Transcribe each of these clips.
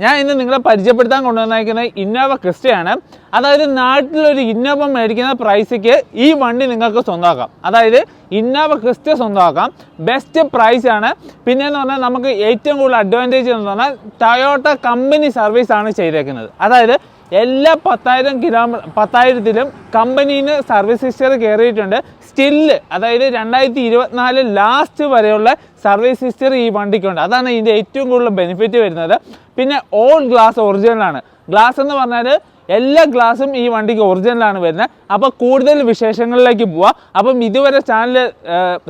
ഞാൻ ഇന്ന് നിങ്ങളെ പരിചയപ്പെടുത്താൻ കൊണ്ടുവന്നിരിക്കുന്നത് ഇന്നോവ ക്രിസ്റ്റയാണ്. അതായത് നാട്ടിലൊരു ഇന്നോവ മേടിക്കുന്ന പ്രൈസിക്ക് ഈ വണ്ടി നിങ്ങൾക്ക് സ്വന്തമാക്കാം. അതായത് ഇന്നോവ ക്രിസ്റ്റ സ്വന്തമാക്കാം. ബെസ്റ്റ് പ്രൈസാണ് പിന്നെ എന്ന് പറഞ്ഞാൽ നമുക്ക് ഏറ്റവും കൂടുതൽ അഡ്വാന്റേജ് എന്ന് പറഞ്ഞാൽ ടയോട്ട കമ്പനി സർവീസാണ് ചെയ്തേക്കുന്നത്. അതായത് എല്ലാ പത്തായിരം കിലോമീറ്റർ പത്തായിരത്തിലും കമ്പനിന്ന് സർവീസ് ഹിസ്റ്ററി കയറിയിട്ടുണ്ട് സ്റ്റില്ല് അതായത് രണ്ടായിരത്തി ഇരുപത്തിനാല് ലാസ്റ്റ് വരെയുള്ള സർവീസ് ഹിസ്റ്ററി ഈ വണ്ടിക്കുണ്ട്. അതാണ് ഇതിന്റെ ഏറ്റവും കൂടുതൽ ബെനിഫിറ്റ് വരുന്നത്. പിന്നെ ഓൾ ഗ്ലാസ് ഒറിജിനലാണ് ഗ്ലാസ് എന്ന് പറഞ്ഞാൽ എല്ലാ ഗ്ലാസും ഈ വണ്ടിക്ക് ഒറിജിനലാണ് വരുന്നത്. അപ്പോൾ കൂടുതൽ വിശേഷങ്ങളിലേക്ക് പോവാം. അപ്പം ഇതുവരെ ചാനൽ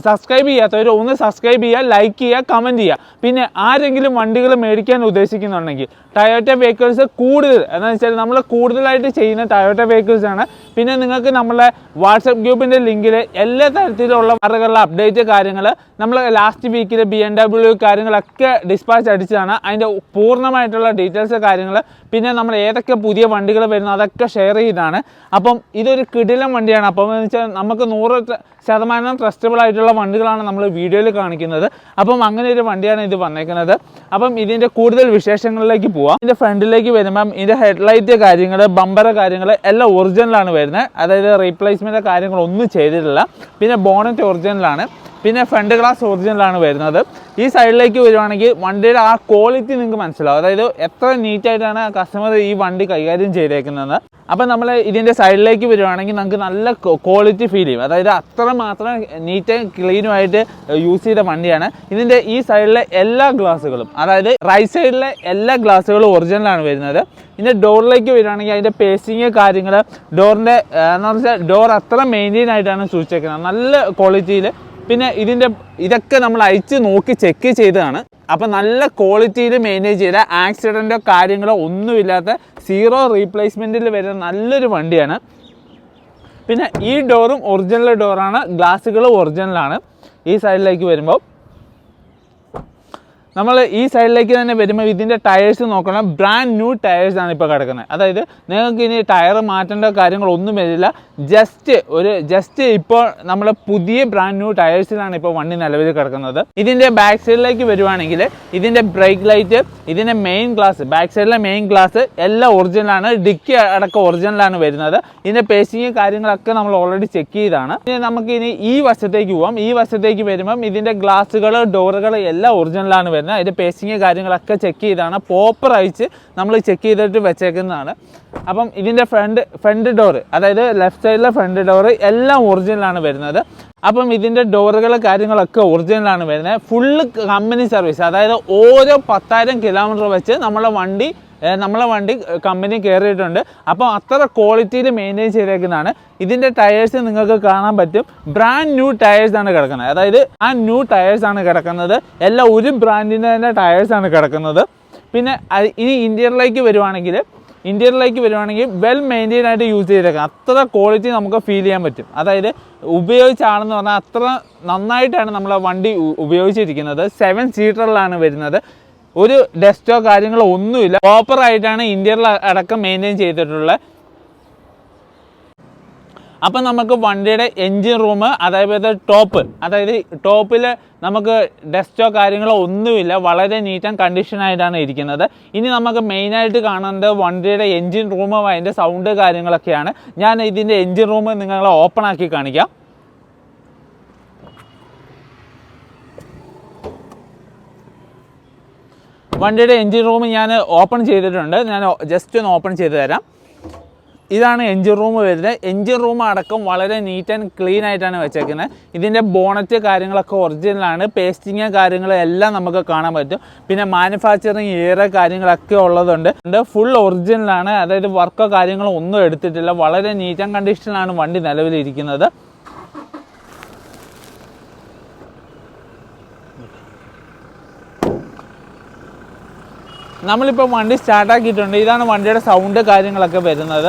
സബ്സ്ക്രൈബ് ചെയ്യാത്തവർ ഒന്ന് സബ്സ്ക്രൈബ് ചെയ്യുക ലൈക്ക് ചെയ്യുക കമന്റ് ചെയ്യുക. പിന്നെ ആരെങ്കിലും വണ്ടികൾ മേടിക്കാൻ ഉദ്ദേശിക്കുന്നുണ്ടെങ്കിൽ ടയോട്ട വെഹിക്കിൾസ് കൂടുതൽ എന്താണെന്ന് വെച്ചാൽ നമ്മൾ കൂടുതലായിട്ട് ചെയ്യുന്ന ടയോട്ട വെഹിക്കിൾസ് ആണ്. പിന്നെ നിങ്ങൾക്ക് നമ്മളെ വാട്സപ്പ് ഗ്രൂപ്പിന്റെ ലിങ്കിൽ എല്ലാ തരത്തിലുള്ള കാറുകളുടെ അപ്ഡേറ്റ് കാര്യങ്ങൾ നമ്മൾ ലാസ്റ്റ് വീക്കിൽ ബി എം ഡബ്ല്യു കാര്യങ്ങളൊക്കെ ഡിസ്പാച്ച് അടിച്ചതാണ്. അതിന്റെ പൂർണമായിട്ടുള്ള ഡീറ്റെയിൽസ് കാര്യങ്ങൾ പിന്നെ നമ്മൾ ഏതൊക്കെ പുതിയ വണ്ടികൾ വരുന്നു അതൊക്കെ ഷെയർ ചെയ്താണ്. അപ്പം ഇതൊരു കിടിലം വണ്ടിയാണ്. അപ്പം എന്ന് വെച്ചാൽ നമുക്ക് നൂറ് ശതമാനം ട്രസ്റ്റബിൾ ആയിട്ടുള്ള വണ്ടികളാണ് നമ്മൾ വീഡിയോയിൽ കാണിക്കുന്നത്. അപ്പം അങ്ങനെ ഒരു വണ്ടിയാണ് ഇത് വന്നേക്കുന്നത്. അപ്പം ഇതിന്റെ കൂടുതൽ വിശേഷങ്ങളിലേക്ക് പോവാം. ഇതിന്റെ ഫ്രണ്ടിലേക്ക് വരുമ്പം ഇതിന്റെ ഹെഡ്ലൈറ്റ് കാര്യങ്ങൾ ബമ്പർ കാര്യങ്ങൾ എല്ലാം ഒറിജിനലാണ് വരുന്നത്. അതായത് റീപ്ലേസ്മെന്റ് കാര്യങ്ങളൊന്നും ചെയ്തിട്ടില്ല. പിന്നെ ബോണറ്റ് ഒറിജിനലാണ് പിന്നെ ഫ്രണ്ട് ഗ്ലാസ് ഒറിജിനലാണ് വരുന്നത്. ഈ സൈഡിലേക്ക് വരുവാണെങ്കിൽ വണ്ടിയുടെ ആ ക്വാളിറ്റി നിങ്ങൾക്ക് മനസ്സിലാവും. അതായത് എത്ര നീറ്റായിട്ടാണ് കസ്റ്റമർ ഈ വണ്ടി കൈകാര്യം ചെയ്തേക്കുന്നത്. അപ്പം നമ്മൾ ഇതിന്റെ സൈഡിലേക്ക് വരുവാണെങ്കിൽ നമുക്ക് നല്ല ക്വാളിറ്റി ഫീൽ ചെയ്യും. അതായത് അത്ര മാത്രം നീറ്റും ക്ലീനുമായിട്ട് യൂസ് ചെയ്ത വണ്ടിയാണ്. ഇതിന്റെ ഈ സൈഡിലെ എല്ലാ ഗ്ലാസ്സുകളും അതായത് റൈറ്റ് സൈഡിലെ എല്ലാ ഗ്ലാസ്സുകളും ഒറിജിനലാണ് വരുന്നത്. ഇതിന്റെ ഡോറിലേക്ക് വരുവാണെങ്കിൽ അതിന്റെ പേസ്റ്റിങ് കാര്യങ്ങൾ ഡോറിന്റെ എന്ന് വെച്ചാൽ ഡോർ അത്ര മെയിന്റെയിൻ ആയിട്ടാണ് സൂക്ഷിച്ചേക്കുന്നത്. നല്ല ക്വാളിറ്റിയിൽ പിന്നെ ഇതിന്റെ ഇതൊക്കെ നമ്മൾ അയച്ച് നോക്കി ചെക്ക് ചെയ്തതാണ്. അപ്പം നല്ല ക്വാളിറ്റിയിൽ മെയിന്റെയിൻ ചെയ്ത ആക്സിഡന്റോ കാര്യങ്ങളോ ഒന്നുമില്ലാത്ത സീറോ റീപ്ലേസ്മെന്റിൽ വരുന്ന നല്ലൊരു വണ്ടിയാണ്. പിന്നെ ഈ ഡോറും ഒറിജിനൽ ഡോറാണ് ഗ്ലാസ്സുകളും ഒറിജിനലാണ് ഈ സൈഡിലേക്ക് വരുമ്പോൾ നമ്മൾ ഈ സൈഡിലേക്ക് തന്നെ വരുമ്പോൾ ഇതിന്റെ ടയേഴ്സ് നോക്കണം. ബ്രാൻഡ് ന്യൂ ടയേഴ്സ് ആണ് ഇപ്പോൾ കിടക്കുന്നത്. അതായത് നിങ്ങൾക്ക് ഇനി ടയർ മാറ്റേണ്ട കാര്യങ്ങളൊന്നും വരില്ല. ജസ്റ്റ് ഒരു ജസ്റ്റ് ഇപ്പോൾ നമ്മൾ പുതിയ ബ്രാൻഡ് ന്യൂ ടയേഴ്സിലാണ് ഇപ്പോൾ വണ്ടി നിലവിൽ കിടക്കുന്നത്. ഇതിന്റെ ബാക്ക് സൈഡിലേക്ക് വരുവാണെങ്കിൽ ഇതിന്റെ ബ്രേക്ക് ലൈറ്റ് ഇതിന്റെ മെയിൻ ഗ്ലാസ് ബാക്ക് സൈഡിലെ മെയിൻ ഗ്ലാസ് എല്ലാം ഒറിജിനലാണ് ഡിക്കി അടക്കം ഒറിജിനലാണ് വരുന്നത്. ഇതിന്റെ പേസിങ് കാര്യങ്ങളൊക്കെ നമ്മൾ ഓൾറെഡി ചെക്ക് ചെയ്താണ് ഇനി നമുക്ക് ഇനി ഈ വശത്തേക്ക് പോവാം. ഈ വശത്തേക്ക് വരുമ്പം ഇതിന്റെ ഗ്ലാസ്സുകൾ ഡോറുകൾ എല്ലാം ഒറിജിനലാണ് വരുന്നത്. അതിന്റെ പേസിങ് കാര്യങ്ങളൊക്കെ ചെക്ക് ചെയ്താണ്. പോപ്പർ അയച്ച് നമ്മൾ ചെക്ക് ചെയ്തിട്ട് വെച്ചേക്കുന്നതാണ്. അപ്പം ഇതിന്റെ ഫ്രണ്ട് ഫ്രണ്ട് ഡോറ് അതായത് ലെഫ്റ്റ് സൈഡിലെ ഫ്രണ്ട് ഡോറ് എല്ലാം ഒറിജിനലാണ് വരുന്നത്. അപ്പം ഇതിന്റെ ഡോറുകൾ കാര്യങ്ങളൊക്കെ ഒറിജിനലാണ് വരുന്നത്. ഫുള്ള് കമ്പനി സർവീസ് അതായത് ഓരോ പത്തായിരം കിലോമീറ്റർ വെച്ച് നമ്മളെ വണ്ടി നമ്മളെ വണ്ടി കമ്പനി കയറിയിട്ടുണ്ട് അപ്പോൾ അത്ര ക്വാളിറ്റിയിൽ മെയിന്റെയിൻ ചെയ്തേക്കുന്നതാണ്. ഇതിന്റെ ടയേഴ്സ് നിങ്ങൾക്ക് കാണാൻ പറ്റും. ബ്രാൻഡ് ന്യൂ ടയേഴ്സ് ആണ് കിടക്കുന്നത്. അതായത് ആ ന്യൂ ടയേഴ്സ് ആണ് കിടക്കുന്നത്. എല്ലാ ഒരു ബ്രാൻഡിന്റെ തന്നെ ടയേഴ്സ് ആണ് കിടക്കുന്നത്. പിന്നെ ഇനി ഇന്ത്യയിലേക്ക് വരുവാണെങ്കിൽ ഇന്ത്യയിലേക്ക് വരുവാണെങ്കിൽ വെൽ മെയിന്റെയിൻ ആയിട്ട് യൂസ് ചെയ്തേക്കാം. അത്ര ക്വാളിറ്റി നമുക്ക് ഫീൽ ചെയ്യാൻ പറ്റും. അതായത് ഉപയോഗിച്ച ആളെന്ന് പറഞ്ഞാൽ അത്ര നന്നായിട്ടാണ് നമ്മളെ വണ്ടി ഉപയോഗിച്ചിരിക്കുന്നത്. സെവൻ സീറ്ററിലാണ് വരുന്നത്. ഒരു ഡസ്റ്റോ കാര്യങ്ങളോ ഒന്നുമില്ല. പ്രോപ്പർ ആയിട്ടാണ് ഇന്ത്യയിൽ അടക്കം മെയിന്റെയിൻ ചെയ്തിട്ടുള്ളത്. അപ്പം നമുക്ക് വണ്ടിയുടെ എൻജിൻ റൂം അതേപോലെ ടോപ്പ് അതായത് ടോപ്പിൽ നമുക്ക് ഡസ്റ്റോ കാര്യങ്ങളോ ഒന്നുമില്ല. വളരെ നീറ്റ് ആൻഡ് കണ്ടീഷനായിട്ടാണ് ഇരിക്കുന്നത്. ഇനി നമുക്ക് മെയിനായിട്ട് കാണേണ്ടത് വണ്ടിയുടെ എൻജിൻ റൂമും അതിന്റെ സൗണ്ട് കാര്യങ്ങളൊക്കെയാണ്. ഞാൻ ഇതിന്റെ എൻജിൻ റൂം നിങ്ങളെ ഓപ്പൺ ആക്കി കാണിക്കാം. വണ്ടിയുടെ എൻജിൻ റൂം ഞാൻ ഓപ്പൺ ചെയ്തിട്ടുണ്ട്. ഞാൻ ജസ്റ്റ് ഒന്ന് ഓപ്പൺ ചെയ്ത് തരാം. ഇതാണ് എൻജിൻ റൂം വരുന്നത്. എൻജിൻ റൂം അടക്കം വളരെ നീറ്റ് ആൻഡ് ക്ലീൻ ആയിട്ടാണ് വെച്ചേക്കുന്നത്. ഇതിന്റെ ബോണറ്റ് കാര്യങ്ങളൊക്കെ ഒറിജിനലാണ് പേസ്റ്റിങ് കാര്യങ്ങളെല്ലാം നമുക്ക് കാണാൻ പറ്റും. പിന്നെ മാനുഫാക്ചറിങ് ഏറെ കാര്യങ്ങളൊക്കെ ഉള്ളതുണ്ട്. ഫുൾ ഒറിജിനലാണ് അതായത് വർക്കോ കാര്യങ്ങളോ ഒന്നും എടുത്തിട്ടില്ല. വളരെ നീറ്റ് ആൻഡ് കണ്ടീഷനിലാണ് വണ്ടി നിലവിലിരിക്കുന്നത്. നമ്മളിപ്പോൾ വണ്ടി സ്റ്റാർട്ടാക്കിയിട്ടുണ്ട് ഇതാണ് വണ്ടിയുടെ സൗണ്ട് കാര്യങ്ങളൊക്കെ വരുന്നത്.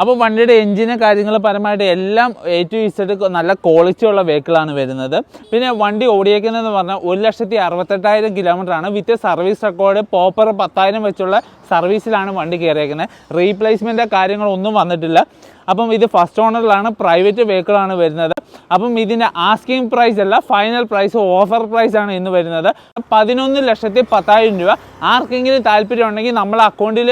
അപ്പോൾ വണ്ടിയുടെ എഞ്ചിന് കാര്യങ്ങൾ പരമായിട്ട് എല്ലാം എ ടു ഇസഡ് നല്ല ക്വാളിറ്റി ഉള്ള വെഹിക്കിളാണ് വരുന്നത്. പിന്നെ വണ്ടി ഓടിയേക്കുന്നതെന്ന് പറഞ്ഞാൽ ഒരു ലക്ഷത്തി അറുപത്തെട്ടായിരം കിലോമീറ്റർ ആണ്. വിത്ത് സർവീസ് റെക്കോർഡ് പോപ്പർ പത്തായിരം വെച്ചുള്ള സർവീസിലാണ് വണ്ടി കയറിയേക്കുന്നത് റീപ്ലേസ്മെന്റ് കാര്യങ്ങളൊന്നും വന്നിട്ടില്ല. അപ്പം ഇത് ഫസ്റ്റ് ഓണറിലാണ് പ്രൈവറ്റ് വെഹിക്കിളാണ് വരുന്നത്. അപ്പം ഇതിന്റെ ആസ്കിങ് പ്രൈസ് അല്ല ഫൈനൽ പ്രൈസ് ഓഫർ പ്രൈസ് ആണ് ഇന്ന് വരുന്നത്. പതിനൊന്ന് ലക്ഷത്തി പത്തായിരം രൂപ. ആർക്കെങ്കിലും താല്പര്യം ഉണ്ടെങ്കിൽ നമ്മളെ അക്കൗണ്ടിൽ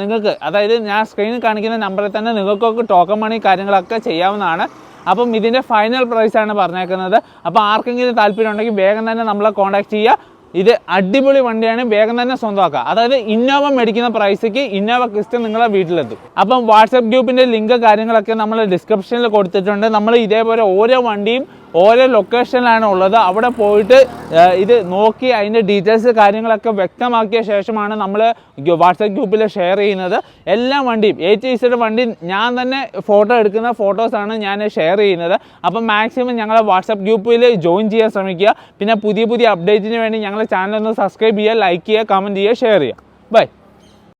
നിങ്ങൾക്ക് അതായത് ഞാൻ സ്ക്രീനിൽ കാണിക്കുന്ന നമ്പറിൽ തന്നെ നിങ്ങൾക്കൊക്കെ ടോക്കൺ മണി കാര്യങ്ങളൊക്കെ ചെയ്യാവുന്നതാണ്. അപ്പം ഇതിന്റെ ഫൈനൽ പ്രൈസാണ് പറഞ്ഞേക്കുന്നത്. അപ്പോൾ ആർക്കെങ്കിലും താല്പര്യം ഉണ്ടെങ്കിൽ വേഗം തന്നെ നമ്മളെ കോൺടാക്ട് ചെയ്യുക. ഇത് അടിപൊളി വണ്ടിയാണ് വേഗം തന്നെ സ്വന്തമാക്കുക അതായത് ഇന്നോവ മേടിക്കുന്ന പ്രൈസിക്ക് ഇന്നോവ ക്രിസ്റ്റ നിങ്ങളെ വീട്ടിലെത്തും. അപ്പം വാട്സപ്പ് ഗ്രൂപ്പിന്റെ ലിങ്ക് കാര്യങ്ങളൊക്കെ നമ്മൾ ഡിസ്ക്രിപ്ഷനിൽ കൊടുത്തിട്ടുണ്ട്. നമ്മൾ ഇതേപോലെ ഓരോ വണ്ടിയും ഓരോ ലൊക്കേഷനിലാണ് ഉള്ളത്. അവിടെ പോയിട്ട് ഇത് നോക്കി അതിന്റെ ഡീറ്റെയിൽസ് കാര്യങ്ങളൊക്കെ വ്യക്തമാക്കിയ ശേഷമാണ് നമ്മൾ വാട്സപ്പ് ഗ്രൂപ്പിൽ ഷെയർ ചെയ്യുന്നത്. എല്ലാ വണ്ടിയും എ ടി സിയുടെ വണ്ടി ഞാൻ തന്നെ ഫോട്ടോ എടുക്കുന്ന ഫോട്ടോസാണ് ഞാൻ ഷെയർ ചെയ്യുന്നത്. അപ്പം മാക്സിമം ഞങ്ങളെ വാട്സപ്പ് ഗ്രൂപ്പിൽ ജോയിൻ ചെയ്യാൻ ശ്രമിക്കുക. പിന്നെ പുതിയ പുതിയ അപ്ഡേറ്റിന് വേണ്ടി ഞങ്ങളെ ചാനൽ ഒന്ന് സബ്സ്ക്രൈബ് ചെയ്യുക ലൈക്ക് ചെയ്യുക കമന്റ് ചെയ്യുക ഷെയർ ചെയ്യുക. ബൈ